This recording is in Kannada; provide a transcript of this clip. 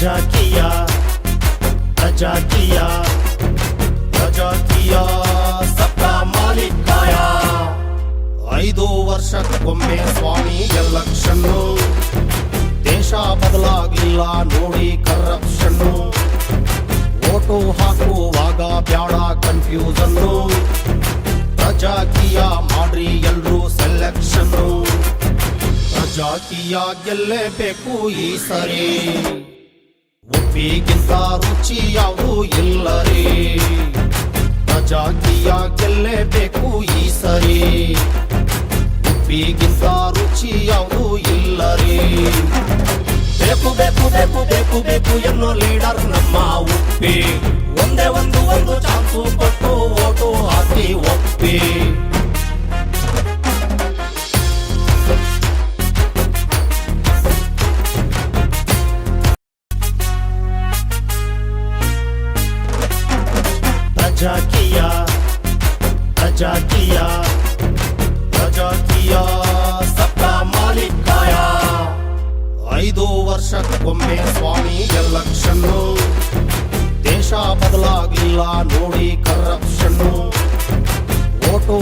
ಪ್ರಜಾಕೀಯ ಪ್ರಜಾಕೀಯ ಸತ್ತ ಮಾಲಿಕಾಯ ಐದು ವರ್ಷಕ್ಕೊಮ್ಮೆ ಸ್ವಾಮಿ ಎಲೆಕ್ಷನ್ನು. ದೇಶ ಬದಲಾಗಿಲ್ಲ, ನೋಡಿ ಕರಪ್ಷನ್ನು ಓಟು ಹಾಕುವಾಗ ಬ್ಯಾಡ ಕನ್ಫ್ಯೂಸನ್ನು ಪ್ರಜಾಕೀಯ ಮಾಡ್ರಿ ಎಲ್ರೂ ಸೆಲೆಕ್ಷನ್ನು ಪ್ರಜಾಕೀಯ ಗೆಲ್ಲೇಬೇಕು ಈ ಸರಿ. ಉಪ್ಪಿಗಿಂತ ರುಚಿ ಯಾವುದು ಇಲ್ಲರಿ. ಪ್ರಜಾಕೀಯ ಗೆಲ್ಲೇಬೇಕು ಈ ಸರಿ. ಉಪ್ಪಿಗಿಂತ ರುಚಿ ಯಾವುದು ಇಲ್ಲರಿ. ಬೇಕು ಬೇಕು ಬೇಕು ಬೇಕು ಬೇಕು ಎನ್ನೋ ಲೀಡರ್ ನಮ್ಮ ಉಪ್ಪಿ. ಒಂದೇ ಒಂದು ಒಂದು ಚಾನ್ಸು ಕೊಟ್ಟು ಓಟು ಹಾಕಿ ಒಪ್ಪಿ ಪ್ರಜಾಕೀಯ ಪ್ರಜಾಕೀಯ ಪ್ರಜಾಕೀಯ ಸತ್ತ ಮಾಲಿಕಾಯ ಐದು ವರ್ಷಕ್ಕೊಮ್ಮೆ ಸ್ವಾಮಿ ಎಲೆಕ್ಷನ್ನು ದೇಶ ಬದಲಾಗಿಲ್ಲ ನೋಡಿ ಕರಪ್ಷನ್ನು ಓಟು